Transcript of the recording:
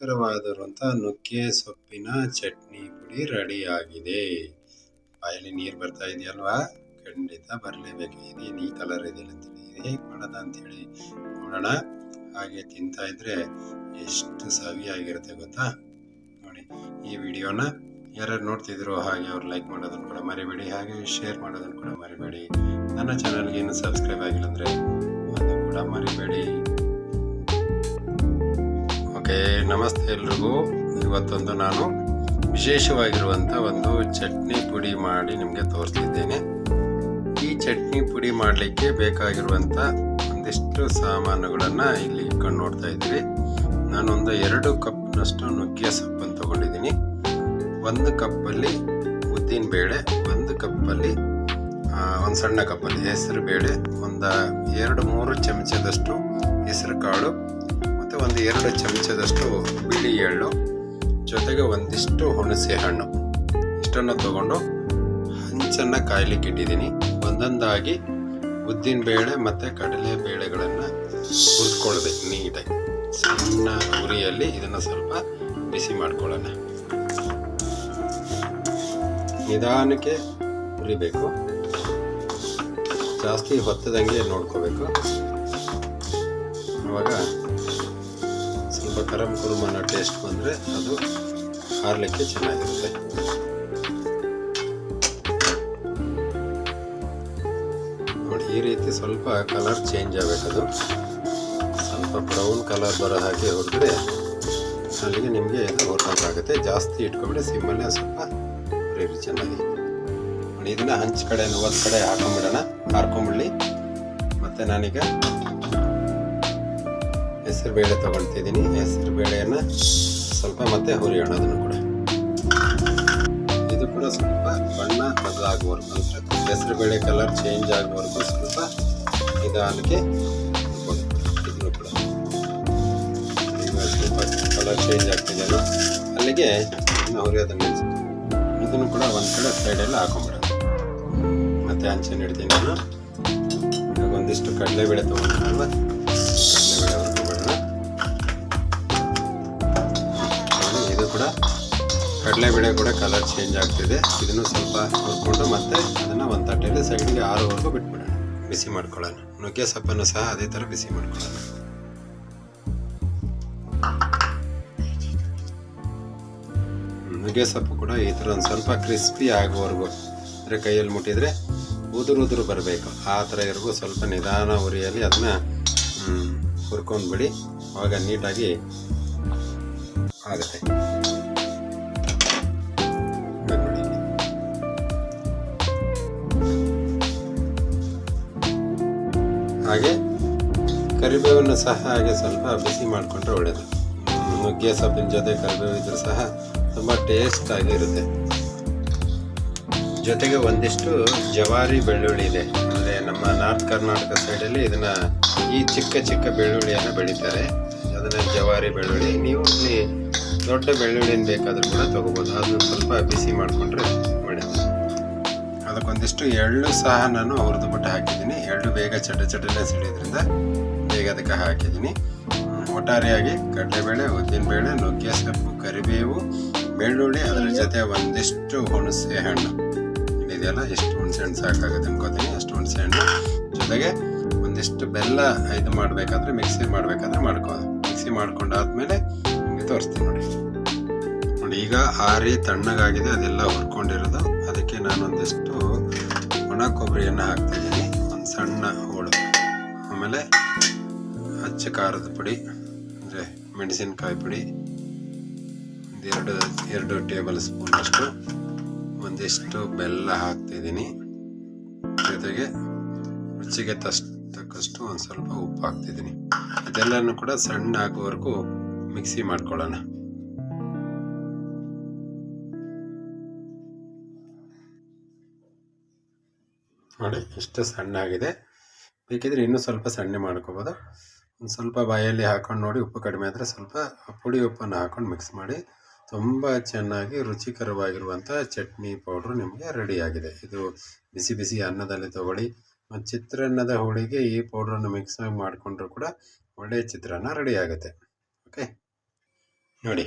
ರುಚಿಕರವಾದಿರುವಂಥ ನುಗ್ಗೆ ಸೊಪ್ಪಿನ ಚಟ್ನಿ ಪುಡಿ ರೆಡಿಯಾಗಿದೆ. ಬಾಯಲ್ಲಿ ನೀರು ಬರ್ತಾ ಇದೆಯಲ್ವಾ? ಖಂಡಿತ ಬರಲೇಬೇಕು. ಇದೇನು ಈ ಕಲರ್ ಇದೆಯಲ್ಲ ಅಂತೇಳಿ ಇದು ಹೇಗೆ ಮಾಡೋದ ಅಂಥೇಳಿ ನೋಡೋಣ. ಹಾಗೆ ತಿಂತಾ ಇದ್ರೆ ಎಷ್ಟು ಸವಿಯಾಗಿರುತ್ತೆ ಗೊತ್ತಾ? ನೋಡಿ, ಈ ವಿಡಿಯೋನ ಯಾರ್ಯಾರು ನೋಡ್ತಿದ್ರು ಹಾಗೆ ಅವ್ರು ಲೈಕ್ ಮಾಡೋದನ್ನು ಕೂಡ ಮರಿಬೇಡಿ, ಹಾಗೆ ಶೇರ್ ಮಾಡೋದನ್ನು ಕೂಡ ಮರಿಬೇಡಿ. ನನ್ನ ಚಾನಲ್ಗೆ ಏನು ಸಬ್ಸ್ಕ್ರೈಬ್ ಆಗಿಲ್ಲ ಅಂದರೆ ಅದು ಕೂಡ ಮರಿಬೇಡಿ. ಓಕೆ ನಮಸ್ತೆ ಎಲ್ರಿಗೂ. ಇವತ್ತೊಂದು ನಾನು ವಿಶೇಷವಾಗಿರುವಂಥ ಒಂದು ಚಟ್ನಿ ಪುಡಿ ಮಾಡಿ ನಿಮಗೆ ತೋರಿಸ್ತಿದ್ದೇನೆ. ಈ ಚಟ್ನಿ ಪುಡಿ ಮಾಡಲಿಕ್ಕೆ ಬೇಕಾಗಿರುವಂಥ ಒಂದಿಷ್ಟು ಸಾಮಾನುಗಳನ್ನು ಇಲ್ಲಿ ಇಟ್ಕೊಂಡು ನೋಡ್ತಾ ಇದ್ದೀರಿ ನಾನೊಂದು ಎರಡು ಕಪ್ನಷ್ಟು ನುಗ್ಗೆ ಸೊಪ್ಪನ್ನು ತಗೊಂಡಿದ್ದೀನಿ. ಒಂದು ಕಪ್ಪಲ್ಲಿ ಉದ್ದಿನ ಬೇಳೆ, ಒಂದು ಕಪ್ಪಲ್ಲಿ ಒಂದು ಸಣ್ಣ ಕಪ್ಪಲ್ಲಿ ಹೆಸರು ಬೇಳೆ, ಒಂದು, ಎರಡು, ಮೂರು ಚಮಚದಷ್ಟು ಹೆಸರು ಕಾಳು ಮತ್ತು ಒಂದು ಎರಡು ಚಮಚದಷ್ಟು ಬಿಳಿ ಎಳ್ಳು, ಜೊತೆಗೆ ಒಂದಿಷ್ಟು ಹುಣಸೆ ಹಣ್ಣು. ಇಷ್ಟನ್ನು ತಗೊಂಡು ಹಂಚನ್ನು ಕಾಯ್ಲಿಕ್ಕೆ ಇಟ್ಟಿದ್ದೀನಿ. ಒಂದೊಂದಾಗಿ ಉದ್ದಿನ ಬೇಳೆ ಮತ್ತು ಕಡಲೆ ಬೇಳೆಗಳನ್ನು ಹುರ್ಕೊಳ್ಬೇಕು ನೀಟಾಗಿ. ಸಣ್ಣ ಉರಿಯಲ್ಲಿ ಇದನ್ನು ಸ್ವಲ್ಪ ಬಿಸಿ ಮಾಡ್ಕೊಳ್ಳೋಣ. ನಿಧಾನಕ್ಕೆ ಹುರಿಬೇಕು ಜಾಸ್ತಿ ಹೊತ್ತದಂಗೆ ನೋಡ್ಕೋಬೇಕು. ಅವಾಗ ಕರಂ ಕುರುಮನ ಟೇಸ್ಟ್ ಬಂದರೆ ಅದು ಹಾರಲಿಕ್ಕೆ ಚೆನ್ನಾಗಿರುತ್ತೆ. ನೋಡಿ, ಈ ರೀತಿ ಸ್ವಲ್ಪ ಕಲರ್ ಚೇಂಜ್ ಆಗಬೇಕದು ಸ್ವಲ್ಪ ಬ್ರೌನ್ ಕಲರ್ ಬರೋ ಹಾಗೆ ಹೊಡೆದ್ರೆ ಅಲ್ಲಿಗೆ ನಿಮಗೆ ಇದು ಹುರ್ಕೊಂಡಾಗುತ್ತೆ ಜಾಸ್ತಿ ಇಟ್ಕೊಂಡ್ರೆ ಸಿಮ್ಮಲ್ಲೇ ಸ್ವಲ್ಪ ಬರೀರಿ ಚೆನ್ನಾಗಿ ನೋಡಿ, ಇದನ್ನ ಹಂಚ್ ಕಡೆ ಒಂದು ಕಡೆ ಹಾಕೊಂಡ್ಬಿಡೋಣ ಹಾರ್ಕೊಂಬಿಡಲಿ ಮತ್ತು ನಾನೀಗ ಹೆಸರು ಬೇಳೆ ತಗೊಳ್ತಿದ್ದೀನಿ. ಹೆಸರು ಬೇಳೆಯನ್ನು ಸ್ವಲ್ಪ ಮತ್ತೆ ಹುರಿಯೋಣ ಅದನ್ನು ಕೂಡ. ಇದು ಕೂಡ ಸ್ವಲ್ಪ ಬಣ್ಣ ಬದಲಾಗುವವರೆಗೂ ಅಂದರೆ ಹೆಸರು ಬೇಳೆ ಕಲರ್ ಚೇಂಜ್ ಆಗುವವರೆಗೂ ಸ್ವಲ್ಪ ನಿಧಾನಕ್ಕೆ ಇದನ್ನು ಕೂಡ. ಸ್ವಲ್ಪ ಕಲರ್ ಚೇಂಜ್ ಆಗ್ತಿದೆಯಲ್ಲ ಅಲ್ಲಿಗೆ ಇನ್ನು ಹುರಿಯೋದನ್ನು ಇದನ್ನು ಕೂಡ ಒಂದು ಕಡೆ ಸೈಡೆಲ್ಲ ಹಾಕೊಂಬಿಡೋಣ. ಮತ್ತೆ ಅಂಚೆ ಇಡ್ತೀನಿ ನಾನು. ಇವಾಗ ಒಂದಿಷ್ಟು ಕಡಲೆಬೇಳೆ ತೊಗೊಂಡಿನಲ್ವ ಕೂಡ ಕಡಲೆಬೇಳೆ ಕೂಡ ಕಲರ್ ಚೇಂಜ್ ಆಗ್ತಿದೆ. ಇದನ್ನು ಸ್ವಲ್ಪ ಹುರ್ಕೊಂಡು ಮತ್ತೆ ಅದನ್ನು ಒಂದು ತಟ್ಟೆಯಲ್ಲಿ ಸೈಡಿಗೆ ಆರುವರೆಗೂ ಬಿಟ್ಬಿಡೋಣ. ಬಿಸಿ ಮಾಡ್ಕೊಳ್ಳೋಣ. ನುಗ್ಗೆ ಸೊಪ್ಪನ್ನು ಸಹ ಅದೇ ಥರ ಬಿಸಿ ಮಾಡ್ಕೊಳ್ಳೋಣ. ನುಗ್ಗೆ ಸೊಪ್ಪು ಕೂಡ ಈ ಥರ ಒಂದು ಸ್ವಲ್ಪ ಕ್ರಿಸ್ಪಿ ಆಗುವವರೆಗೂ ಅಂದರೆ ಕೈಯಲ್ಲಿ ಮುಟ್ಟಿದರೆ ಉದುರು ಉದುರು ಬರಬೇಕು. ಆ ಥರ ಇರ್ಬೇಕು ಸ್ವಲ್ಪ ನಿಧಾನ ಉರಿಯಲ್ಲಿ ಅದನ್ನ ಹುರ್ಕೊಂಡ್ಬಿಡಿ. ಆವಾಗ ನೀಟಾಗಿ ಆಗುತ್ತೆ. ಹಾಗೆ ಕರಿಬೇವನ್ನು ಸಹ ಹಾಗೆ ಸ್ವಲ್ಪ ಬಿಸಿ ಮಾಡಿಕೊಂಡ್ರೆ ಒಳ್ಳೆಯದು ನುಗ್ಗೆ ಸೊಪ್ಪಿನ ಜೊತೆ ಕರಿಬೇವು ಇದ್ರೂ ಸಹ ತುಂಬ ಟೇಸ್ಟ್ ಆಗಿರುತ್ತೆ. ಜೊತೆಗೆ ಒಂದಿಷ್ಟು ಜವಾರಿ ಬೆಳ್ಳುಳ್ಳಿ ಇದೆ. ಅಂದರೆ ನಮ್ಮ ನಾರ್ತ್ ಕರ್ನಾಟಕ ಸೈಡಲ್ಲಿ ಇದನ್ನು ಈ ಚಿಕ್ಕ ಚಿಕ್ಕ ಬೆಳ್ಳುಳ್ಳಿಯನ್ನು ಬೆಳೀತಾರೆ. ಅದನ್ನು ಜವಾರಿ ಬೆಳ್ಳುಳ್ಳಿ. ನೀವು ಇಲ್ಲಿ ದೊಡ್ಡ ಬೆಳ್ಳುಳ್ಳಿನ ಬೇಕಾದರೂ ಕೂಡ ತೊಗೋಬೋದು. ಅದನ್ನು ಸ್ವಲ್ಪ ಬಿಸಿ ಮಾಡಿಕೊಂಡ್ರೆ ಒಳ್ಳೆಯದು ಅದಕ್ಕೊಂದಿಷ್ಟು ಎಳ್ಳು ಸಹ ನಾನು ಹುರಿದು ಬಿಟ್ಟು ಹಾಕಿದ್ದೀನಿ. ಎಳ್ಳು ಬೇಗ ಚಟ ಚಟನೆ ಸಿಡಿಯೋದ್ರಿಂದ ಬೇಗ ಅದಕ್ಕೆ ಹಾಕಿದ್ದೀನಿ. ಒಟ್ಟಾರೆಯಾಗಿ ಕಡಲೆಬೇಳೆ, ಉದ್ದಿನಬೇಳೆ, ನುಗ್ಗೆ, ಸೊಪ್ಪು, ಕರಿಬೇವು, ಬೆಳ್ಳುಳ್ಳಿ, ಅದರ ಜೊತೆ ಒಂದಿಷ್ಟು ಹುಣಸೆ ಹಣ್ಣು. ಇದೆಯಲ್ಲ ಎಷ್ಟು ಹುಣಸೆ ಹಣ್ಣು ಸಾಕಾಗುತ್ತೆ ಅನ್ಕೋತೀನಿ. ಅಷ್ಟು ಹುಣಸೆ ಹಣ್ಣು. ಜೊತೆಗೆ ಒಂದಿಷ್ಟು ಬೆಲ್ಲ ಇದು ಮಾಡಬೇಕಾದ್ರೆ, ಮಿಕ್ಸಿ ಮಾಡಬೇಕಾದ್ರೆ ಮಾಡ್ಕೋ ಮಿಕ್ಸಿ ಮಾಡ್ಕೊಂಡಾದ್ಮೇಲೆ ನಿಮಗೆ ತೋರಿಸ್ತೀನಿ ನೋಡಿ. ನೋಡಿ, ಈಗ ಆರಿ ತಣ್ಣಗಾಗಿದೆ, ಅದೆಲ್ಲ ಹುರ್ಕೊಂಡಿರೋದು. ಅದಕ್ಕೆ ನಾನು ಒಂದಿಷ್ಟು ಒಣ ಕೊಬ್ಬರಿಯನ್ನು ಹಾಕ್ತಿದ್ದೀನಿ. ಒಂದು ಸಣ್ಣ ಹೋಳು. ಆಮೇಲೆ ಹಚ್ಚ ಖಾರದ ಪುಡಿ, ಅಂದರೆ ಮೆಣಸಿನಕಾಯಿ ಪುಡಿ, ಒಂದು ಎರಡು ಟೇಬಲ್ ಸ್ಪೂನಷ್ಟು ಒಂದಿಷ್ಟು ಬೆಲ್ಲ ಹಾಕ್ತಿದ್ದೀನಿ. ಜೊತೆಗೆ ರುಚಿಗೆ ತಸ್, ತಕ್ಕಷ್ಟು ಒಂದು ಸ್ವಲ್ಪ ಉಪ್ಪು ಹಾಕ್ತಿದ್ದೀನಿ. ಇದೆಲ್ಲನೂ ಕೂಡ ಸಣ್ಣ ಆಗುವವರೆಗೂ ಮಿಕ್ಸಿ ಮಾಡ್ಕೊಳ್ಳೋಣ. ನೋಡಿ ಇಷ್ಟು ಸಣ್ಣ ಆಗಿದೆ ಬೇಕಿದ್ರೆ ಇನ್ನೂ ಸ್ವಲ್ಪ ಸಣ್ಣ ಮಾಡ್ಕೋಬೋದು. ಒಂದು ಸ್ವಲ್ಪ ಬಾಯಲ್ಲಿ ಹಾಕೊಂಡು ನೋಡಿ, ಉಪ್ಪು ಕಡಿಮೆ ಆದರೆ ಸ್ವಲ್ಪ ಪುಡಿ ಉಪ್ಪನ್ನು ಹಾಕೊಂಡು ಮಿಕ್ಸ್ ಮಾಡಿ. ತುಂಬ ಚೆನ್ನಾಗಿ ರುಚಿಕರವಾಗಿರುವಂಥ ಚಟ್ನಿ ಪೌಡ್ರು ನಿಮಗೆ ರೆಡಿಯಾಗಿದೆ. ಇದು ಬಿಸಿ ಬಿಸಿ ಅನ್ನದಲ್ಲಿ ತಗೊಳ್ಳಿ, ಮತ್ತು ಚಿತ್ರಾನ್ನದ ಹೋಳಿಗೆ ಈ ಪೌಡ್ರನ್ನು ಮಿಕ್ಸ್ ಮಾಡಿಕೊಂಡ್ರೂ ಮಾಡಿಕೊಂಡ್ರು ಕೂಡ ಒಳ್ಳೆಯ ಚಿತ್ರಾನ್ನ ರೆಡಿ ಆಗುತ್ತೆ ಓಕೆ ನೋಡಿ.